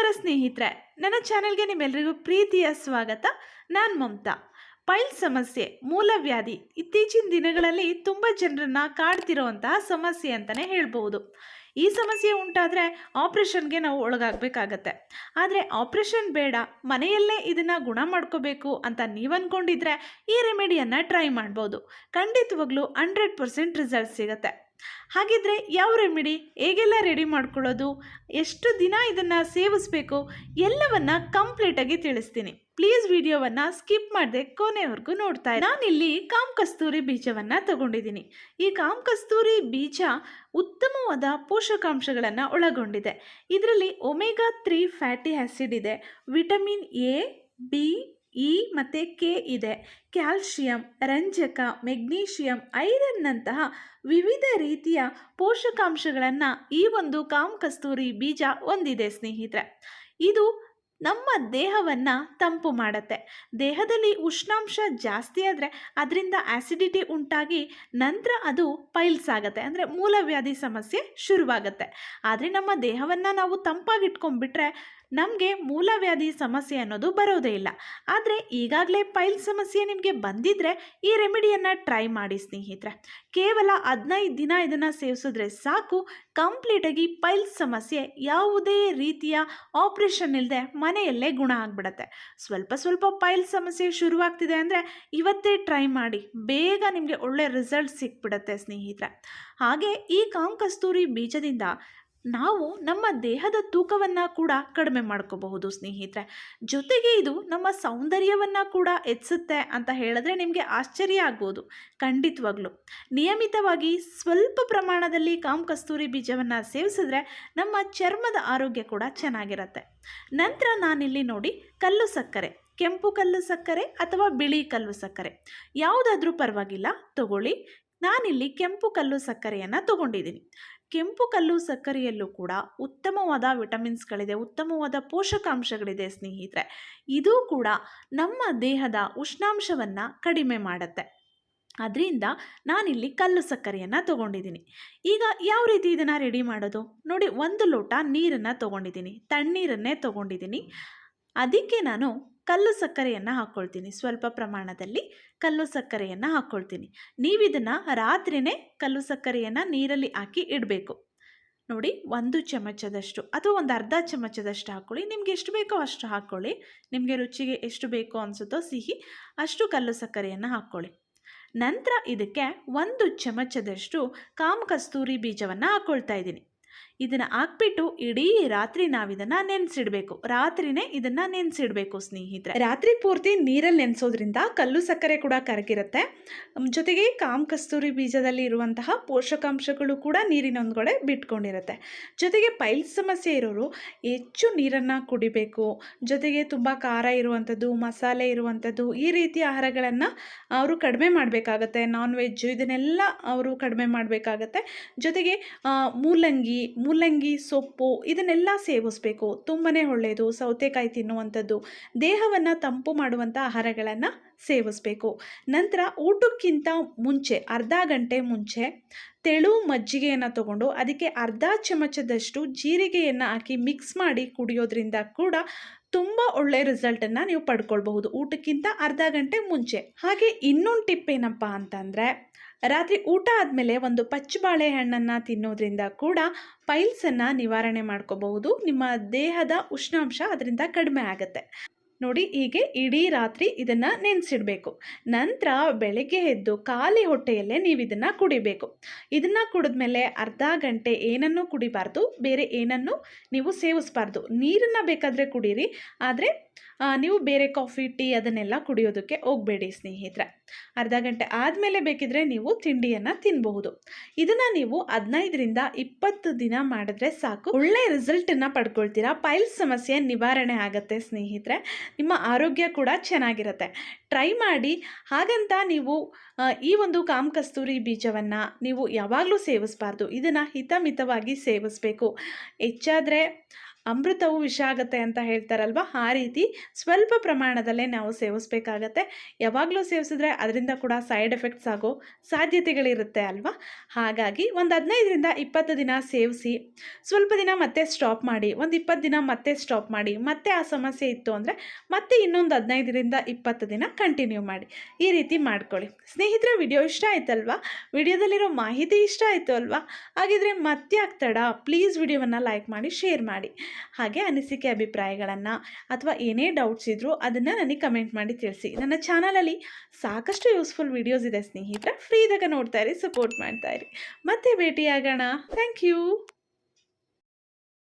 ನಮಸ್ಕಾರ ಸ್ನೇಹಿತರೆ. ನನ್ನ ಚಾನೆಲ್ಗೆ ನಿಮ್ಮೆಲ್ಲರಿಗೂ ಪ್ರೀತಿಯ ಸ್ವಾಗತ. ನಾನು ಮಮತಾ. ಪೈಲ್ ಸಮಸ್ಯೆ ಮೂಲವ್ಯಾಧಿ ಇತ್ತೀಚಿನ ದಿನಗಳಲ್ಲಿ ತುಂಬ ಜನರನ್ನ ಕಾಡ್ತಿರೋವಂತಹ ಸಮಸ್ಯೆ ಅಂತಲೇ ಹೇಳ್ಬೋದು ಈ ಸಮಸ್ಯೆ ಉಂಟಾದರೆ ಆಪ್ರೇಷನ್ಗೆ ನಾವು ಒಳಗಾಗಬೇಕಾಗತ್ತೆ. ಆದರೆ ಆಪ್ರೇಷನ್ ಬೇಡ, ಮನೆಯಲ್ಲೇ ಇದನ್ನು ಗುಣ ಮಾಡ್ಕೋಬೇಕು ಅಂತ ನೀವು ಅಂದ್ಕೊಂಡಿದ್ರೆ ಈ ರೆಮಿಡಿಯನ್ನು ಟ್ರೈ ಮಾಡ್ಬೋದು. ಖಂಡಿತವಾಗ್ಲೂ ಹಂಡ್ರೆಡ್ ಪರ್ಸೆಂಟ್ ರಿಸಲ್ಟ್ ಸಿಗುತ್ತೆ. ಹಾಗಿದ್ರೆ ಯಾವ ರೆಮಿಡಿ? ಹೇಗೆಲ್ಲ ರೆಡಿ ಮಾಡ್ಕೊಳ್ಳೋದು? ಎಷ್ಟು ದಿನ ಇದನ್ನು ಸೇವಿಸಬೇಕು? ಎಲ್ಲವನ್ನ ಕಂಪ್ಲೀಟಾಗಿ ತಿಳಿಸ್ತೀನಿ. ಪ್ಲೀಸ್ ವಿಡಿಯೋವನ್ನು ಸ್ಕಿಪ್ ಮಾಡದೆ ಕೊನೆವರೆಗೂ ನೋಡ್ತಾ ನಾನಿಲ್ಲಿ ಕಾಮ್ ಕಸ್ತೂರಿ ಬೀಜವನ್ನು ತಗೊಂಡಿದ್ದೀನಿ. ಈ ಕಾಮ್ ಕಸ್ತೂರಿ ಬೀಜ ಉತ್ತಮವಾದ ಪೋಷಕಾಂಶಗಳನ್ನು ಒಳಗೊಂಡಿದೆ. ಇದರಲ್ಲಿ ಒಮೆಗಾ ತ್ರೀ ಫ್ಯಾಟಿ ಆ್ಯಸಿಡ್ ಇದೆ. ವಿಟಮಿನ್ ಎ ಬಿ ಇ ಮತ್ತು ಕೆ ಇದೆ. ಕ್ಯಾಲ್ಶಿಯಂ, ರಂಜಕ, ಮೆಗ್ನೀಷಿಯಂ ಐರನ್ನಂತಹ ವಿವಿಧ ರೀತಿಯ ಪೋಷಕಾಂಶಗಳನ್ನು ಈ ಒಂದು ಕಾಮಕಸ್ತೂರಿ ಬೀಜ ಹೊಂದಿದೆ ಸ್ನೇಹಿತರೆ. ಇದು ನಮ್ಮ ದೇಹವನ್ನು ತಂಪು ಮಾಡುತ್ತೆ. ದೇಹದಲ್ಲಿ ಉಷ್ಣಾಂಶ ಜಾಸ್ತಿ ಆದರೆ ಅದರಿಂದ ಆ್ಯಸಿಡಿಟಿ ಉಂಟಾಗಿ ನಂತರ ಅದು ಪೈಲ್ಸ್ ಆಗುತ್ತೆ. ಅಂದರೆ ಮೂಲವ್ಯಾಧಿ ಸಮಸ್ಯೆ ಶುರುವಾಗುತ್ತೆ. ಆದರೆ ನಮ್ಮ ದೇಹವನ್ನು ನಾವು ತಂಪಾಗಿಟ್ಕೊಂಡ್ಬಿಟ್ರೆ ನಮಗೆ ಮೂಲವ್ಯಾಧಿ ಸಮಸ್ಯೆ ಅನ್ನೋದು ಬರೋದೇ ಇಲ್ಲ. ಆದರೆ ಈಗಾಗಲೇ ಪೈಲ್ ಸಮಸ್ಯೆ ನಿಮಗೆ ಬಂದಿದ್ದರೆ ಈ ರೆಮಿಡಿಯನ್ನು ಟ್ರೈ ಮಾಡಿ ಸ್ನೇಹಿತರೆ. ಕೇವಲ ಹದಿನೈದು ದಿನ ಇದನ್ನು ಸೇವಿಸಿದ್ರೆ ಸಾಕು. ಕಂಪ್ಲೀಟಾಗಿ ಪೈಲ್ಸ್ ಸಮಸ್ಯೆ ಯಾವುದೇ ರೀತಿಯ ಆಪ್ರೇಷನ್ ಇಲ್ಲದೆ ಮನೆಯಲ್ಲೇ ಗುಣ ಆಗಿಬಿಡತ್ತೆ. ಸ್ವಲ್ಪ ಸ್ವಲ್ಪ ಪೈಲ್ ಸಮಸ್ಯೆ ಶುರುವಾಗ್ತಿದೆ ಅಂದರೆ ಇವತ್ತೇ ಟ್ರೈ ಮಾಡಿ, ಬೇಗ ನಿಮಗೆ ಒಳ್ಳೆ ರಿಸಲ್ಟ್ ಸಿಕ್ಬಿಡತ್ತೆ ಸ್ನೇಹಿತರೆ. ಹಾಗೆ ಈ ಕಾಂಕಸ್ತೂರಿ ಬೀಜದಿಂದ ನಾವು ನಮ್ಮ ದೇಹದ ತೂಕವನ್ನು ಕೂಡ ಕಡಿಮೆ ಮಾಡ್ಕೋಬಹುದು, ಸ್ನೇಹಿತರೆ. ಜೊತೆಗೆ ಇದು ನಮ್ಮ ಸೌಂದರ್ಯವನ್ನು ಕೂಡ ಹೆಚ್ಚಿಸುತ್ತೆ ಅಂತ ಹೇಳಿದ್ರೆ ನಿಮಗೆ ಆಶ್ಚರ್ಯ ಆಗ್ಬೋದು, ಖಂಡಿತವಾಗ್ಲೂ. ನಿಯಮಿತವಾಗಿ ಸ್ವಲ್ಪ ಪ್ರಮಾಣದಲ್ಲಿ ಕಾಮ್ ಕಸ್ತೂರಿ ಬೀಜವನ್ನು ಸೇವಿಸಿದ್ರೆ ನಮ್ಮ ಚರ್ಮದ ಆರೋಗ್ಯ ಕೂಡ ಚೆನ್ನಾಗಿರುತ್ತೆ. ನಂತರ ನಾನಿಲ್ಲಿ ನೋಡಿ ಕಲ್ಲು ಸಕ್ಕರೆ, ಕೆಂಪು ಕಲ್ಲು ಸಕ್ಕರೆ ಅಥವಾ ಬಿಳಿ ಕಲ್ಲು ಸಕ್ಕರೆ. ಯಾವುದಾದ್ರೂ ಪರವಾಗಿಲ್ಲ, ತಗೊಳ್ಳಿ. ನಾನಿಲ್ಲಿ ಕೆಂಪು ಕಲ್ಲು ಸಕ್ಕರೆಯನ್ನು ತಗೊಂಡಿದ್ದೀನಿ. ಕೆಂಪು ಕಲ್ಲು ಸಕ್ಕರೆಯಲ್ಲೂ ಕೂಡ ಉತ್ತಮವಾದ ವಿಟಮಿನ್ಸ್ಗಳಿದೆ ಉತ್ತಮವಾದ ಪೋಷಕಾಂಶಗಳಿದೆ ಸ್ನೇಹಿತರೆ. ಇದು ಕೂಡ ನಮ್ಮ ದೇಹದ ಉಷ್ಣಾಂಶವನ್ನು ಕಡಿಮೆ ಮಾಡುತ್ತೆ. ಅದರಿಂದ ನಾನಿಲ್ಲಿ ಕಲ್ಲು ಸಕ್ಕರೆಯನ್ನು ತೊಗೊಂಡಿದ್ದೀನಿ. ಈಗ ಯಾವ ರೀತಿ ಇದನ್ನು ರೆಡಿ ಮಾಡೋದು? ನೋಡಿ, ಒಂದು ಲೋಟ ನೀರನ್ನು ತೊಗೊಂಡಿದ್ದೀನಿ, ತಣ್ಣೀರನ್ನೇ ತೊಗೊಂಡಿದ್ದೀನಿ. ಅದಕ್ಕೆ ನಾನು ಕಲ್ಲು ಸಕ್ಕರೆಯನ್ನು ಹಾಕ್ಕೊಳ್ತೀನಿ ಸ್ವಲ್ಪ ಪ್ರಮಾಣದಲ್ಲಿ ಕಲ್ಲು ಸಕ್ಕರೆಯನ್ನು ಹಾಕ್ಕೊಳ್ತೀನಿ ನೀವು ಇದನ್ನು ರಾತ್ರಿಯೇ ಕಲ್ಲು ಸಕ್ಕರೆಯನ್ನು ನೀರಲ್ಲಿ ಹಾಕಿ ಇಡಬೇಕು. ನೋಡಿ, ಒಂದು ಚಮಚದಷ್ಟು ಅಥವಾ ಒಂದು ಅರ್ಧ ಚಮಚದಷ್ಟು ಹಾಕ್ಕೊಳ್ಳಿ ನಿಮ್ಗೆ ಎಷ್ಟು ಬೇಕೋ ಅಷ್ಟು ಹಾಕ್ಕೊಳ್ಳಿ ನಿಮಗೆ ರುಚಿಗೆ ಎಷ್ಟು ಬೇಕೋ ಅನಿಸುತ್ತೋ ಸಿಹಿ, ಅಷ್ಟು ಕಲ್ಲು ಸಕ್ಕರೆಯನ್ನು ಹಾಕ್ಕೊಳ್ಳಿ ನಂತರ ಇದಕ್ಕೆ ಒಂದು ಚಮಚದಷ್ಟು ಕಾಮ ಕಸ್ತೂರಿ ಬೀಜವನ್ನು ಹಾಕ್ಕೊಳ್ತಾ ಇದ್ದೀನಿ. ಇದನ್ನು ಹಾಕ್ಬಿಟ್ಟು ಇಡೀ ರಾತ್ರಿ ನಾವು ಇದನ್ನು ನೆನೆಸಿಡಬೇಕು. ರಾತ್ರಿನೇ ಇದನ್ನು ನೆನೆಸಿಡಬೇಕು ಸ್ನೇಹಿತರೆ. ರಾತ್ರಿ ಪೂರ್ತಿ ನೀರಲ್ಲಿ ನೆನೆಸೋದ್ರಿಂದ ಕಲ್ಲು ಸಕ್ಕರೆ ಕೂಡ ಕರಗಿರುತ್ತೆ. ಜೊತೆಗೆ ಕಾಮ್ ಕಸ್ತೂರಿ ಬೀಜದಲ್ಲಿ ಇರುವಂತಹ ಪೋಷಕಾಂಶಗಳು ಕೂಡ ನೀರಿನೊಂದ್ಗಡೆ ಬಿಟ್ಕೊಂಡಿರುತ್ತೆ. ಜೊತೆಗೆ ಪೈಲ್ ಸಮಸ್ಯೆ ಇರೋರು ಹೆಚ್ಚು ನೀರನ್ನು ಕುಡಿಬೇಕು. ಜೊತೆಗೆ ತುಂಬ ಖಾರ ಇರುವಂಥದ್ದು ಮಸಾಲೆ ಇರುವಂಥದ್ದು ಈ ರೀತಿ ಆಹಾರಗಳನ್ನು ಅವರು ಕಡಿಮೆ ಮಾಡಬೇಕಾಗತ್ತೆ. ನಾನ್ ವೆಜ್ಜು ಇದನ್ನೆಲ್ಲ ಅವರು ಕಡಿಮೆ ಮಾಡಬೇಕಾಗತ್ತೆ. ಜೊತೆಗೆ ಮೂಲಂಗಿ ಮೂಲಂಗಿ ಸೊಪ್ಪು ಇದನ್ನೆಲ್ಲ ಸೇವಿಸಬೇಕು. ತುಂಬಾ ಒಳ್ಳೆಯದು ಸೌತೆಕಾಯಿ ತಿನ್ನುವಂಥದ್ದು. ದೇಹವನ್ನು ತಂಪು ಮಾಡುವಂಥ ಆಹಾರಗಳನ್ನು ಸೇವಿಸ್ಬೇಕು. ನಂತರ ಊಟಕ್ಕಿಂತ ಮುಂಚೆ, ಅರ್ಧ ಗಂಟೆ ಮುಂಚೆ ತೆಳು ಮಜ್ಜಿಗೆಯನ್ನು ತಗೊಂಡು ಅದಕ್ಕೆ ಅರ್ಧ ಚಮಚದಷ್ಟು ಜೀರಿಗೆಯನ್ನು ಹಾಕಿ ಮಿಕ್ಸ್ ಮಾಡಿ ಕುಡಿಯೋದ್ರಿಂದ ಕೂಡ ತುಂಬ ಒಳ್ಳೆಯ ರಿಸಲ್ಟನ್ನು ನೀವು ಪಡ್ಕೊಳ್ಬಹುದು. ಊಟಕ್ಕಿಂತ ಅರ್ಧ ಗಂಟೆ ಮುಂಚೆ. ಹಾಗೆ ಇನ್ನೊಂದು ಟಿಪ್ ಏನಪ್ಪ ಅಂತಂದರೆ ರಾತ್ರಿ ಊಟ ಆದಮೇಲೆ ಒಂದು ಪಚ್ಚು ಬಾಳೆಹಣ್ಣನ್ನು ತಿನ್ನೋದ್ರಿಂದ ಕೂಡ ಪೈಲ್ಸನ್ನು ನಿವಾರಣೆ ಮಾಡ್ಕೋಬಹುದು. ನಿಮ್ಮ ದೇಹದ ಉಷ್ಣಾಂಶ ಅದರಿಂದ ಕಡಿಮೆ ಆಗುತ್ತೆ. ನೋಡಿ, ಹೀಗೆ ಇಡೀ ರಾತ್ರಿ ಇದನ್ನು ನೆನೆಸಿಡಬೇಕು. ನಂತರ ಬೆಳಗ್ಗೆ ಎದ್ದು ಖಾಲಿ ಹೊಟ್ಟೆಯಲ್ಲೇ ನೀವು ಇದನ್ನು ಕುಡಿಬೇಕು. ಇದನ್ನು ಕುಡಿದ್ಮೇಲೆ ಅರ್ಧ ಗಂಟೆ ಏನನ್ನೂ ಕುಡಿಬಾರ್ದು, ಬೇರೆ ಏನನ್ನೂ ನೀವು ಸೇವಿಸ್ಬಾರ್ದು. ನೀರನ್ನು ಬೇಕಾದರೆ ಕುಡೀರಿ, ಆದರೆ ನೀವು ಬೇರೆ ಕಾಫಿ, ಟೀ ಅದನ್ನೆಲ್ಲ ಕುಡಿಯೋದಕ್ಕೆ ಹೋಗಬೇಡಿ ಸ್ನೇಹಿತರೆ. ಅರ್ಧ ಗಂಟೆ ಆದಮೇಲೆ ಬೇಕಿದ್ರೆ ನೀವು ತಿಂಡಿಯನ್ನು ತಿನ್ನಬಹುದು ಇದನ್ನು ನೀವು ಹದಿನೈದರಿಂದ ಇಪ್ಪತ್ತು ದಿನ ಮಾಡಿದ್ರೆ ಸಾಕು. ಒಳ್ಳೆ ರಿಸಲ್ಟನ್ನು ಪಡ್ಕೊಳ್ತೀರಾ. ಪೈಲ್ಸ್ ಸಮಸ್ಯೆ ನಿವಾರಣೆ ಆಗುತ್ತೆ ಸ್ನೇಹಿತರೆ. ನಿಮ್ಮ ಆರೋಗ್ಯ ಕೂಡ ಚೆನ್ನಾಗಿರುತ್ತೆ. ಟ್ರೈ ಮಾಡಿ. ಹಾಗಂತ ನೀವು ಈ ಒಂದು ಕಾಮ್ ಕಸ್ತೂರಿ ಬೀಜವನ್ನು ನೀವು ಯಾವಾಗಲೂ ಸೇವಿಸಬಾರ್ದು. ಇದನ್ನು ಹಿತಮಿತವಾಗಿ ಸೇವಿಸಬೇಕು. ಹೆಚ್ಚಾದರೆ ಅಮೃತವು ವಿಷ ಆಗುತ್ತೆ ಅಂತ ಹೇಳ್ತಾರಲ್ವ? ಆ ರೀತಿ ಸ್ವಲ್ಪ ಪ್ರಮಾಣದಲ್ಲೇ ನಾವು ಸೇವಿಸ್ಬೇಕಾಗತ್ತೆ. ಯಾವಾಗಲೂ ಸೇವಿಸಿದ್ರೆ ಅದರಿಂದ ಕೂಡ ಸೈಡ್ ಎಫೆಕ್ಟ್ಸ್ ಆಗೋ ಸಾಧ್ಯತೆಗಳಿರುತ್ತೆ ಅಲ್ವಾ? ಹಾಗಾಗಿ ಒಂದು ಹದಿನೈದರಿಂದ ಇಪ್ಪತ್ತು ದಿನ ಸೇವಿಸಿ, ಸ್ವಲ್ಪ ದಿನ ಮತ್ತೆ ಸ್ಟಾಪ್ ಮಾಡಿ, ಒಂದು ಇಪ್ಪತ್ತು ದಿನ ಮತ್ತೆ ಸ್ಟಾಪ್ ಮಾಡಿ, ಮತ್ತೆ ಆ ಸಮಸ್ಯೆ ಇತ್ತು ಅಂದರೆ ಮತ್ತೆ ಇನ್ನೊಂದು ಹದಿನೈದರಿಂದ ಇಪ್ಪತ್ತು ದಿನ ಕಂಟಿನ್ಯೂ ಮಾಡಿ. ಈ ರೀತಿ ಮಾಡ್ಕೊಳ್ಳಿ. ಸ್ನೇಹಿತರೆ, ವಿಡಿಯೋ ಇಷ್ಟ ಆಯ್ತಲ್ವಾ? ವಿಡಿಯೋದಲ್ಲಿರೋ ಮಾಹಿತಿ ಇಷ್ಟ ಆಯಿತು ಅಲ್ವಾ? ಹಾಗಿದ್ರೆ ಮತ್ತೆ ಆಗ್ತಡ? ಪ್ಲೀಸ್ ವಿಡಿಯೋವನ್ನು ಲೈಕ್ ಮಾಡಿ, ಶೇರ್ ಮಾಡಿ. ಹಾಗೆ ಅನಿಸಿಕೆ ಅಭಿಪ್ರಾಯಗಳನ್ನು ಅಥವಾ ಏನೇ ಡೌಟ್ಸ್ ಇದ್ದರೂ ಅದನ್ನು ನನಗೆ ಕಮೆಂಟ್ ಮಾಡಿ ತಿಳಿಸಿ. ನನ್ನ ಚಾನಲಲ್ಲಿ ಸಾಕಷ್ಟು ಯೂಸ್ಫುಲ್ ವಿಡಿಯೋಸ್ ಇದೆ ಸ್ನೇಹಿತರೆ. ಫ್ರೀದಾಗ ನೋಡ್ತಾ ಇರಿ ಸಪೋರ್ಟ್ ಮಾಡ್ತಾ ಇರಿ. ಮತ್ತೆ ಭೇಟಿಯಾಗೋಣ. Thank you